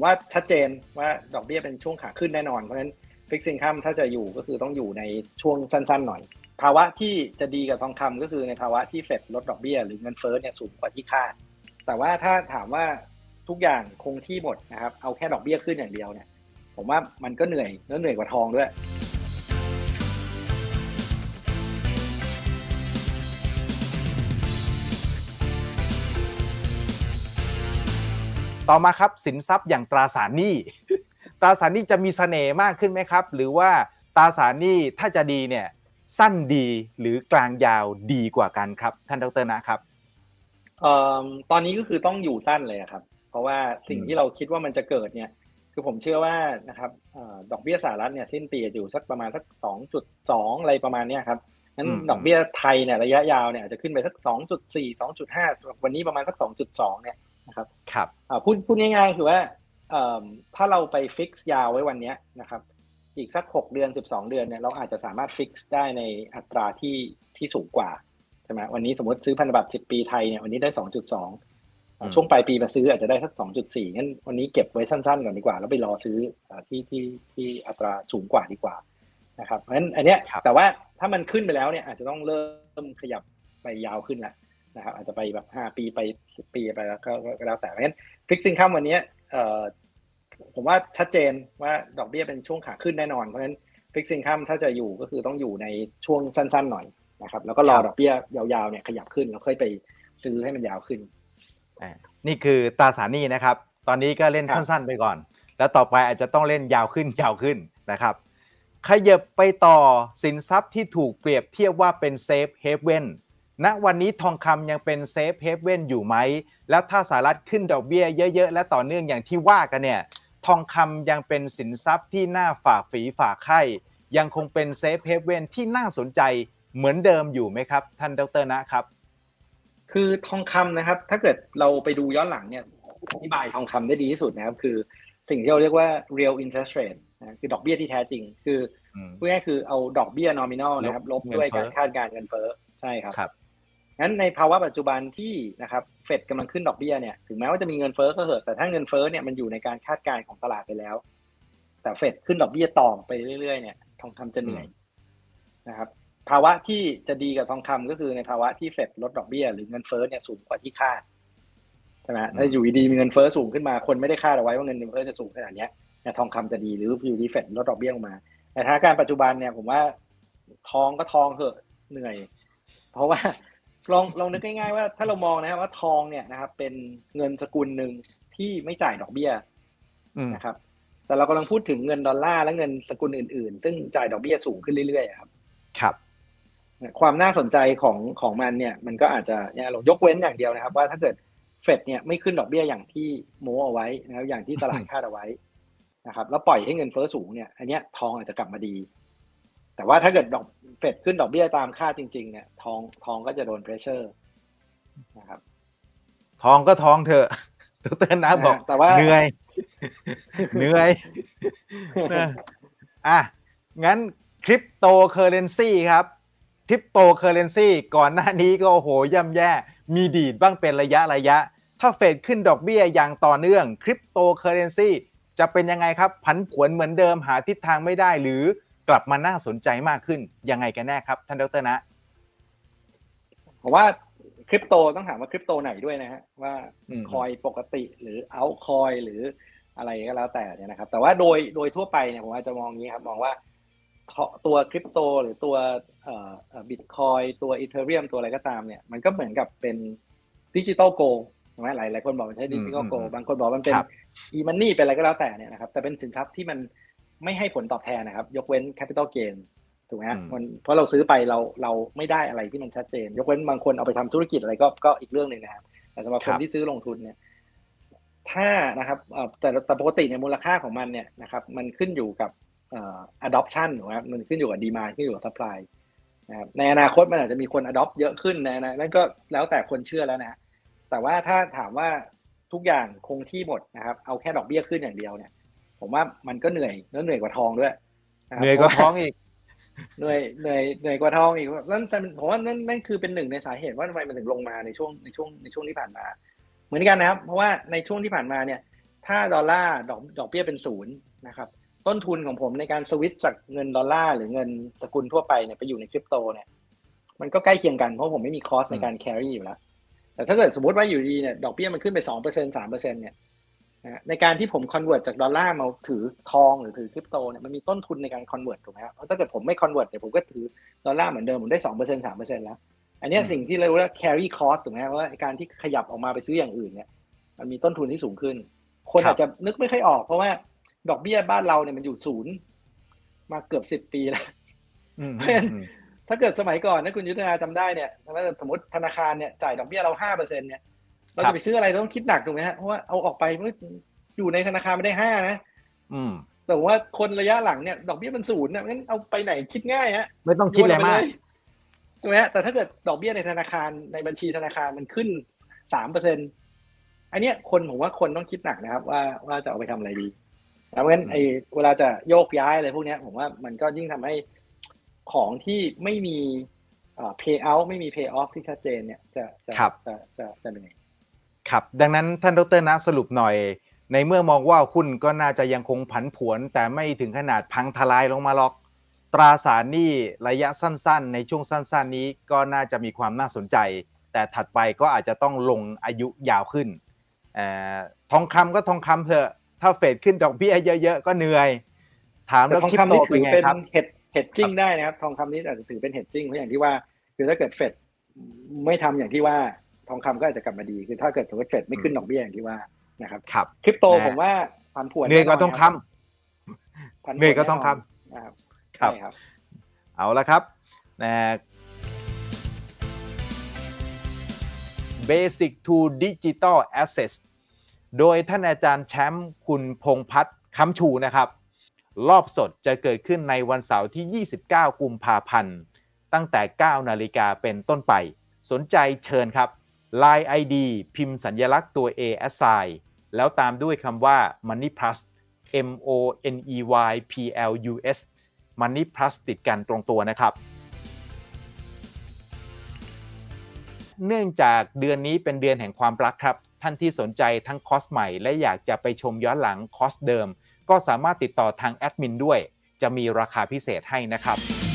ผมว่าชัดเจนว่าดอกเบี้ยเป็นช่วงขาขึ้นแน่นอน เพราะฉะนั้นฟิกซิงคัมถ้าจะอยู่ก็คือต้องอยู่ในช่วงสั้นๆหน่อย ภาวะที่จะดีกับทองคำก็คือในภาวะที่เฟดลดดอกเบี้ย หรือเงินเฟ้อเนี่ยสูงกว่าที่คาด แต่ว่าถ้าถามว่าทุกอย่างคงที่หมดนะครับเอาแค่ดอกเบี้ยขึ้นอย่างเดียวเนี่ยผมว่ามันก็เหนื่อยแล้วเหนื่อยกว่าทองด้วย ต่อมาครับสินทรัพย์อย่างตราสารหนี้ ตราสารหนี้จะมีเสน่ห์มากขึ้นไหมครับ หรือว่าตราสารหนี้ถ้าจะดีเนี่ยสั้นดีหรือกลางยาวดีกว่ากันครับ ท่านดรนะครับเอ่อตอนนี้ก็คือต้องอยู่สั้นเลยอะครับ เพราะว่าสิ่งอืมที่เราคิดว่ามันจะเกิดเนี่ย คือผมเชื่อว่านะครับเอ่อดอกเบี้ยสหรัฐเนี่ยสิ้นปีจะอยู่สักประมาณสักสองจุดสองอะไรประมาณเนี้ยครับงั้นดอกเบี้ยไทยเนี่ยระยะยาวเนี่ยอาจจะขึ้นไปสักสองจุดสี่สองจุดห้าวันนี้ประมาณสักสองจุดสองเนี่ย นะครับครับอ่าพูดพูดง่ายๆคือว่าเอิ่มถ้าเราไปฟิกซ์ยาวไว้วันเนี้ยนะครับอีกสักหกเดือนสิบสองเดือนเนี่ยเราอาจจะสามารถฟิกซ์ได้ในอัตราที่ที่สูงกว่าใช่ไหมวันนี้สมมติซื้อพันธบัตรสิบปีไทยเนี่ยวันนี้ได้สองจุดสองอืมช่วงปลายปีมาซื้ออาจจะได้สักสองจุดสี่งั้นวันนี้เก็บไว้สั้นๆก่อนดีกว่า แล้วไปรอซื้ออ่าที่ที่ที่อัตราสูงกว่าดีกว่านะครับเพราะฉะนั้นอันเนี้ยครับแต่ว่าถ้ามันขึ้นไปแล้วเนี่ยอาจจะต้องเริ่มขยับไปยาวขึ้นแล้ว นะครับอาจจะไปแบบห้าปีไปสิบปีไปแล้วก็ก็ก็แล้วแต่เพราะฉะนั้นฟิกซิงคัมวันเนี้ยเอ่อผมว่าชัดเจนว่าดอกเบี้ยเป็นช่วงขาขึ้นแน่นอน เพราะฉะนั้นฟิกซิงคัมถ้าจะอยู่ก็คือต้องอยู่ในช่วงสั้นๆหน่อยนะครับแล้วก็รอครับดอกเบี้ยยาวๆเนี่ยขยับขึ้นแล้วค่อยไปซื้อให้มันยาวขึ้นอ่านี่คือตราสารหนี้นะครับ ตอนนี้ก็เล่นครับสั้นๆไปก่อน แล้วต่อไปอาจจะต้องเล่นยาวขึ้นยาวขึ้นนะครับขยับไปต่อสินทรัพย์ที่ถูกเปรียบเทียบว่าเป็นเซฟเฮฟเว่น ณวันนี้ทองคำยังเป็นเซฟเฮฟเว่นอยู่ไหม แล้วถ้าสหรัฐขึ้นดอกเบี้ยเยอะ ๆ และต่อเนื่องอย่างที่ว่ากันเนี่ย ทองคำยังเป็นสินทรัพย์ที่น่าฝากฝีฝากไข่ยังคงเป็นเซฟเฮฟเว่นที่น่าสนใจเหมือนเดิมอยู่ไหมครับ ท่านดรนะครับ คือทองคำนะครับ ถ้าเกิดเราไปดูย้อนหลังเนี่ยอธิบายทองคำได้ดีที่สุดนะครับ คือสิ่งที่เราเรียกว่า real interest rate นะคือดอกเบี้ยที่แท้จริง คืออืมพูดง่ายๆคือเอาดอกเบี้ย nominal นะครับลบเงินด้วยเฟ้กาอรคาดการณ์เงินเฟ้อใช่ครับครับ งั้นในภาวะปัจจุบันที่นะครับเฟดกำลังขึ้นดอกเบี้ยเนี่ยถึงแม้ว่าจะมีเงินเฟ้อก็เหอะแต่ถ้าเงินเฟ้อเนี่ยมันอยู่ในการคาดการณ์ของตลาดไปแล้ว แต่เฟดขึ้นดอกเบี้ยต่อไปเรื่อยๆเนี่ยทองคำจะเหนื่อยนะครับ ภาวะที่จะดีกับทองคำก็คือในภาวะที่เฟดลดดอกเบี้ยหรือเงินเฟ้อเนี่ยสูงกว่าที่คาดใช่ไหมถ้าอยู่ดีๆมีเงินเฟ้อสูงขึ้นมาคนไม่ได้คาดเอาไว้ว่าเงินเฟ้อจะสูงขนาดเนี้ยเนี่ยทองคำจะดีหรืออยู่ดีเฟดลดดอกเบี้ยลงมา แต่ถ้าการณ์ปัจจุบันเนี่ยผมว่าทองก็ทองเหอะเหนื่อย เพราะว่า ลองลองนึกง่ายๆว่าถ้าเรามองนะครับว่าทองเนี่ยนะครับ เป็นเงินสกุลหนึ่งที่ไม่จ่ายดอกเบี้ยอืมนะครับ แต่เรากำลังพูดถึงเงินดอลลาร์และเงินสกุลอื่น ๆ ซึ่งจ่ายดอกเบี้ยสูงขึ้นเรื่อยๆอะครับ ครับ ความน่าสนใจของของมันเนี่ย มันก็อาจจะเนี่ยเรายกเว้นอย่างเดียวนะครับ ว่าถ้าเกิดเฟดเนี่ยไม่ขึ้นดอกเบี้ยอย่างที่โมเอาไว้นะครับอย่างที่ตลาดคาดเอาไว้นะครับ แล้วปล่อยให้เงินเฟ้อสูงเนี่ย อันเนี้ยทองอาจจะกลับมาดี แต่ว่าถ้าเกิดดอกเฟดขึ้นดอกเบี้ยตามคาดจริง ๆ เนี่ย ทองทองก็จะโดนเพรสเชอร์นะครับ ทองก็ทองเถอะดรนะบอกแต่ว่าเหนื่อยเหนื่อยนะอะงั้นคริปโตเคอเรนซีครับคริปโตเคอเรนซีก่อนหน้านี้ก็โอ้โหย่ำแย่มีดีดบ้างเป็นระยะระยะ ถ้าเฟดขึ้นดอกเบี้ยอย่างต่อเนื่องคริปโตเคอเรนซีจะเป็นยังไงครับ ผันผวนเหมือนเดิมหาทิศทางไม่ได้หรือ กลับมาน่าสนใจมากขึ้นยังไงกันแน่ครับ ท่านดรนะผมว่าคริปโตต้องถามว่าคริปโตไหนด้วยนะฮะว่าอืมคอยปกติหรือเอาคอยหรืออะไรก็แล้วแต่เนี่ยนะครับ แต่ว่าโดยโดยทั่วไปเนี่ยผมอาจจะมองอย่างนี้ครับมองว่าตัวคริปโตหรือตัวเอ่อบิตคอยตัวอีเทเรียมตัวอะไรก็ตามเนี่ยมันก็เหมือนกับเป็นดิจิตอลโกใช่ไหมหลายหลายคนบอกมันใช้ดิจิตอลโกอืมอืมบางคนบอกมันเป็นครับอีมันนี่เป็นอะไรก็แล้วแต่เนี่ยนะครับแต่เป็นสินทรัพย์ที่มัน ไม่ให้ผลตอบแทนนะครับ ยกเว้นแคปิตอลเกนถูกไหมฮะอืมมันเพราะเราซื้อไปเราเราไม่ได้อะไรที่มันชัดเจน ยกเว้นบางคนเอาไปทำธุรกิจอะไรก็ก็อีกเรื่องหนึ่งนะครับแต่สำหรับคนที่ซื้อลงทุนเนี่ย ถ้านะครับเอ่อแต่แต่ปกติเนี่ยมูลค่าของมันเนี่ยนะครับ มันขึ้นอยู่กับเอ่อ adoption ถูกไหมครับมันขึ้นอยู่กับ demand ขึ้นอยู่กับ supply นะครับในอนาคตมันอาจจะมีคน adopt เยอะขึ้นนะนะนั่นก็แล้วแต่คนเชื่อแล้วนะแต่ว่าถ้าถามว่าทุกอย่างคงที่หมดนะครับ เอาแค่ดอกเบี้ยขึ้นอย่างเดียวเนี่ย ผมว่ามันก็เหนื่อยแล้วเหนื่อยกว่าทองด้วยะครับเหนื่อยก็ท้องอีกเหนื่อยเหนื่อยเหนื่อยกว่าทองอีกนั่นแต่ผมว่านั่นนั่นคือเป็นหนึ่งในสาเหตุว่าทำไมมันถึงลงมาในช่วงในช่วงในช่วงที่ผ่านมา เหมือนกันนะครับ เพราะว่าในช่วงที่ผ่านมาเนี่ย ถ้าดอลลาร์ดอกดอกเบี้ยเป็นศูนย์นะครับ ต้นทุนของผมในการสวิตช์จากเงินดอลลาร์หรือเงินสกุลทั่วไปเนี่ยไปอยู่ในคริปโตเนี่ยมันก็ใกล้เคียงกันเพราะผมไม่มีคอสในการ carry อยู่แล้วแต่ถ้าเกิดสมมติว่าอยู่ดีเนี่ยดอกเบี้ยมันขึ้นไปสองเปอร์เซ็นสามเปอร์เซ็นเนี่ย นะฮะในการที่ผม convert จากดอลลาร์มาถือทองหรือถือคริปโตเนี่ยมันมีต้นทุนในการ convert ถูกไหมครับเพราะถ้าเกิดผมไม่ convert เดี๋ยวผมก็ถือดอลลาร์เหมือนเดิมผมได้สองเปอร์เซ็นสามเปอร์เซ็นแล้ว อันเนี้ยอืมสิ่งที่เรียกว่า carry cost ถูกไหมครับว่าการที่ขยับออกมาไปซื้ออย่างอื่นเนี่ยมันมีต้นทุนที่สูงขึ้น คนอาจจะนึกไม่ค่อยออก เพราะว่าดอกเบี้ยบ้านเราเนี่ยมันอยู่ศูนย์มาเกือบสิบปีแล้วอืมเพราะฉะนั้นอืมถ้าเกิดสมัยก่อนนะคุณยุทธนาจำได้เนี่ยถ้าสมมติธนาคารเนี่ยจ่ายดอกเบี้ยเราห้าเปอร์เซ็นเนี่ย เราครัจะบไปซื้ออะไรเราต้องคิดหนักถูกไหมฮะเพราะว่าเอาออกไปมันอยู่ในธนาคารไม่ได้ห้านะอืมแต่ว่าคนระยะหลังเนี่ยดอกเบี้ยมันศูนย์เนี่ยงั้นเอาไปไหนคิดง่ายฮะไม่ต้องคิดอะไรมากโยนเปเลยถูกไหมฮะแต่ถ้าเกิดดอกเบี้ยในธนาคารในบัญชีธนาคารมันขึ้นสามเปอร์เซ็นอันเนี้ยคนผมว่าคนต้องคิดหนักนะครับ ว่าว่าจะเอาไปทำอะไรดีแล้วเพราะฉะนั้นไอ้เวลาจะโยกย้ายอะไรพวกเนี้ย ผมว่ามันก็ยิ่งทำให้ของที่ไม่มีเอ่อ pay out ไม่มี pay off ที่ชัดเจนเนี่ยจะจะครับจะจะจะเหนื่อย ครับ ดังนั้นท่านดรนะสรุปหน่อย ในเมื่อมองว่าหุ้นก็น่าจะยังคงผันผวน แต่ไม่ถึงขนาดพังทลายลงมาหรอก ตราสารหนี้ระยะสั้นๆ ในช่วงสั้น ๆ นี้ก็น่าจะมีความน่าสนใจ แต่ถัดไปก็อาจจะต้องลงอายุยาวขึ้นเออทองคำก็ทองคำเถอะ ถ้าเฟดขึ้นดอกเบี้ยเยอะๆ ก็เหนื่อย ถามแต่แล้วทองคริปคำโตนี่เป็ถืนอไงเป็นครับเฮดเฮดจิ้งได้นะครับ ทองคำนี้อาจจะถือเป็นเฮดจิ้งเพราะอย่างที่ว่า คือถ้าเกิดเฟดไม่ทำอย่างที่ว่า ทองคำก็อาจจะกลับมาดีคือถ้าเกิดสมมติเฟดไม่ขึ้นดอกเบี้ยอย่างที่ว่านะครับครับคริปโตนะผมว่าผันผวนเหนื่อยกว่าทองคผันผวนเหนื่อยกว่าทองคำแน่นนนะครับครับใช่ครับำเอาละครับนะ Basic to Digital Assets โดยท่านอาจารย์แชมป์คุณพงษ์พัฒน์คำชูนะครับ รอบสดจะเกิดขึ้นในวันเสาร์ที่ 29 กุมภาพันธ์ ตั้งแต่ 9 นาฬิกาเป็นต้นไป สนใจเชิญครับ Line ID พิมพ์สัญญลักษณ์ตัว A assign แล้วตามด้วยคำว่า Money Plus M O N E Y P L U S Money Plus ติดกันตรงตัวนะครับ เนื่องจากเดือนนี้เป็นเดือนแห่งความรักครับ ท่านที่สนใจทั้งคอร์สใหม่ และอยากจะไปชมย้อนหลังคอร์สเดิม ก็สามารถติดต่อทางแอดมินด้วย จะมีราคาพิเศษให้นะครับ